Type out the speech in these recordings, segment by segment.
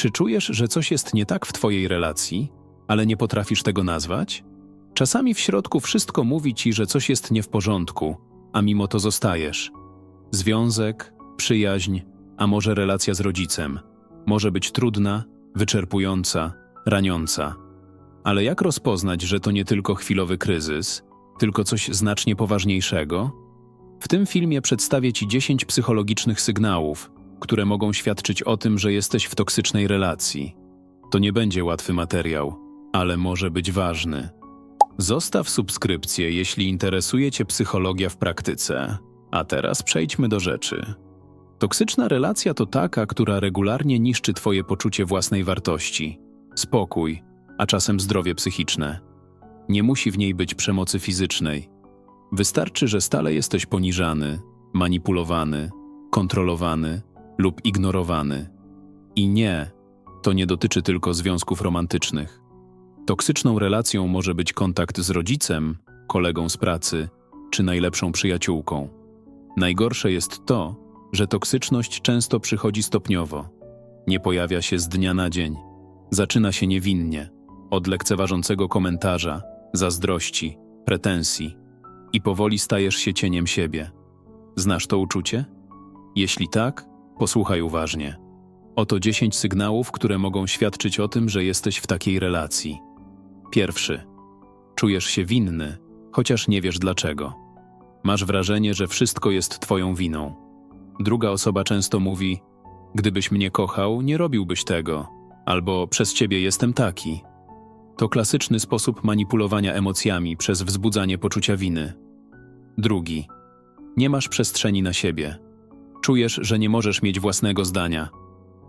Czy czujesz, że coś jest nie tak w twojej relacji, ale nie potrafisz tego nazwać? Czasami w środku wszystko mówi ci, że coś jest nie w porządku, a mimo to zostajesz. Związek, przyjaźń, a może relacja z rodzicem może być trudna, wyczerpująca, raniąca. Ale jak rozpoznać, że to nie tylko chwilowy kryzys, tylko coś znacznie poważniejszego? W tym filmie przedstawię Ci 10 psychologicznych sygnałów, które mogą świadczyć o tym, że jesteś w toksycznej relacji. To nie będzie łatwy materiał, ale może być ważny. Zostaw subskrypcję, jeśli interesuje Cię psychologia w praktyce. A teraz przejdźmy do rzeczy. Toksyczna relacja to taka, która regularnie niszczy Twoje poczucie własnej wartości, spokój, a czasem zdrowie psychiczne. Nie musi w niej być przemocy fizycznej. Wystarczy, że stale jesteś poniżany, manipulowany, kontrolowany lub ignorowany. I nie, to nie dotyczy tylko związków romantycznych. Toksyczną relacją może być kontakt z rodzicem, kolegą z pracy czy najlepszą przyjaciółką. Najgorsze jest to, że toksyczność często przychodzi stopniowo. Nie pojawia się z dnia na dzień. Zaczyna się niewinnie, od lekceważącego komentarza, zazdrości, pretensji i powoli stajesz się cieniem siebie. Znasz to uczucie? Jeśli tak, posłuchaj uważnie. Oto 10 sygnałów, które mogą świadczyć o tym, że jesteś w takiej relacji. Pierwszy. Czujesz się winny, chociaż nie wiesz dlaczego. Masz wrażenie, że wszystko jest twoją winą. Druga osoba często mówi: Gdybyś mnie kochał, nie robiłbyś tego, albo przez ciebie jestem taki. To klasyczny sposób manipulowania emocjami przez wzbudzanie poczucia winy. Drugi. Nie masz przestrzeni na siebie. Czujesz, że nie możesz mieć własnego zdania.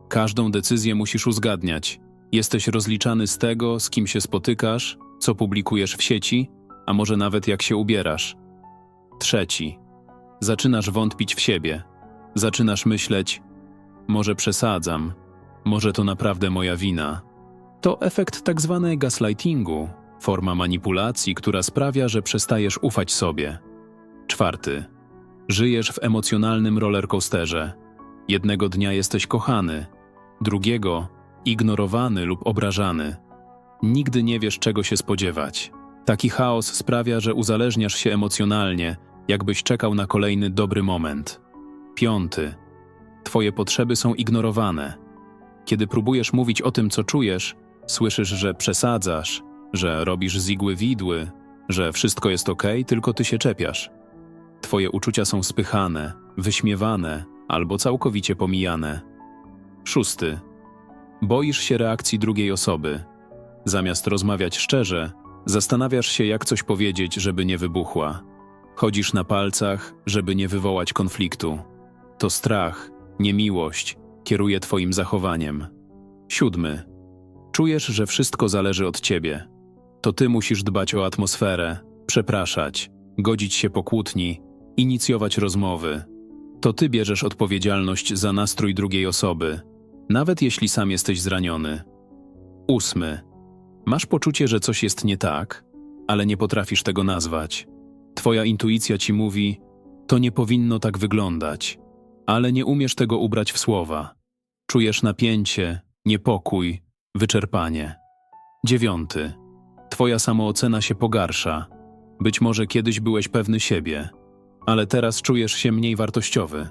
Każdą decyzję musisz uzgadniać. Jesteś rozliczany z tego, z kim się spotykasz, co publikujesz w sieci, a może nawet jak się ubierasz. Trzeci. Zaczynasz wątpić w siebie. Zaczynasz myśleć: Może przesadzam, może to naprawdę moja wina. To efekt tak zwanego gaslightingu, forma manipulacji, która sprawia, że przestajesz ufać sobie. Czwarty. Żyjesz w emocjonalnym rollercoasterze. Jednego dnia jesteś kochany, drugiego ignorowany lub obrażany. Nigdy nie wiesz, czego się spodziewać. Taki chaos sprawia, że uzależniasz się emocjonalnie, jakbyś czekał na kolejny dobry moment. Piąty. Twoje potrzeby są ignorowane. Kiedy próbujesz mówić o tym, co czujesz, słyszysz, że przesadzasz, że robisz z igły widły, że wszystko jest ok, tylko ty się czepiasz. Twoje uczucia są spychane, wyśmiewane albo całkowicie pomijane. Szósty. Boisz się reakcji drugiej osoby. Zamiast rozmawiać szczerze, zastanawiasz się, jak coś powiedzieć, żeby nie wybuchła. Chodzisz na palcach, żeby nie wywołać konfliktu. To strach, niemiłość kieruje Twoim zachowaniem. Siódmy. Czujesz, że wszystko zależy od Ciebie. To Ty musisz dbać o atmosferę, przepraszać, godzić się po kłótni, inicjować rozmowy. To Ty bierzesz odpowiedzialność za nastrój drugiej osoby, nawet jeśli sam jesteś zraniony. Ósmy. Masz poczucie, że coś jest nie tak, ale nie potrafisz tego nazwać. Twoja intuicja ci mówi, to nie powinno tak wyglądać, ale nie umiesz tego ubrać w słowa. Czujesz napięcie, niepokój, wyczerpanie. Dziewiąty. Twoja samoocena się pogarsza. Być może kiedyś byłeś pewny siebie, ale teraz czujesz się mniej wartościowy.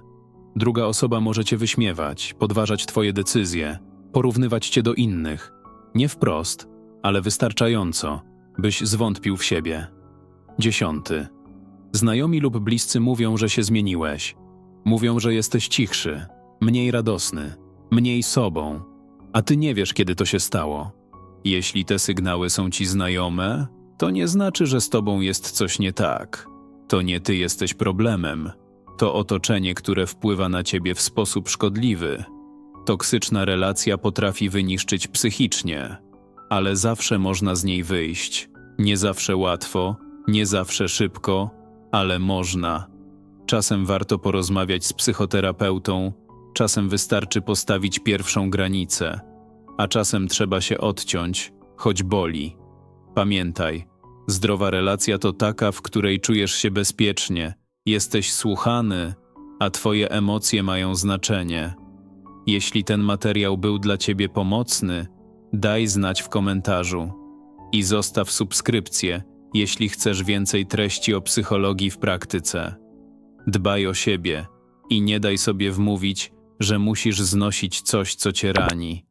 Druga osoba może cię wyśmiewać, podważać twoje decyzje, porównywać cię do innych. Nie wprost, ale wystarczająco, byś zwątpił w siebie. Dziesiąty. Znajomi lub bliscy mówią, że się zmieniłeś. Mówią, że jesteś cichszy, mniej radosny, mniej sobą, a ty nie wiesz, kiedy to się stało. Jeśli te sygnały są ci znajome, to nie znaczy, że z tobą jest coś nie tak. To nie ty jesteś problemem. To otoczenie, które wpływa na ciebie w sposób szkodliwy. Toksyczna relacja potrafi wyniszczyć psychicznie, ale zawsze można z niej wyjść. Nie zawsze łatwo, nie zawsze szybko, ale można. Czasem warto porozmawiać z psychoterapeutą, czasem wystarczy postawić pierwszą granicę, a czasem trzeba się odciąć, choć boli. Pamiętaj, zdrowa relacja to taka, w której czujesz się bezpiecznie, jesteś słuchany, a twoje emocje mają znaczenie. Jeśli ten materiał był dla Ciebie pomocny, daj znać w komentarzu i zostaw subskrypcję, jeśli chcesz więcej treści o psychologii w praktyce. Dbaj o siebie i nie daj sobie wmówić, że musisz znosić coś, co cię rani.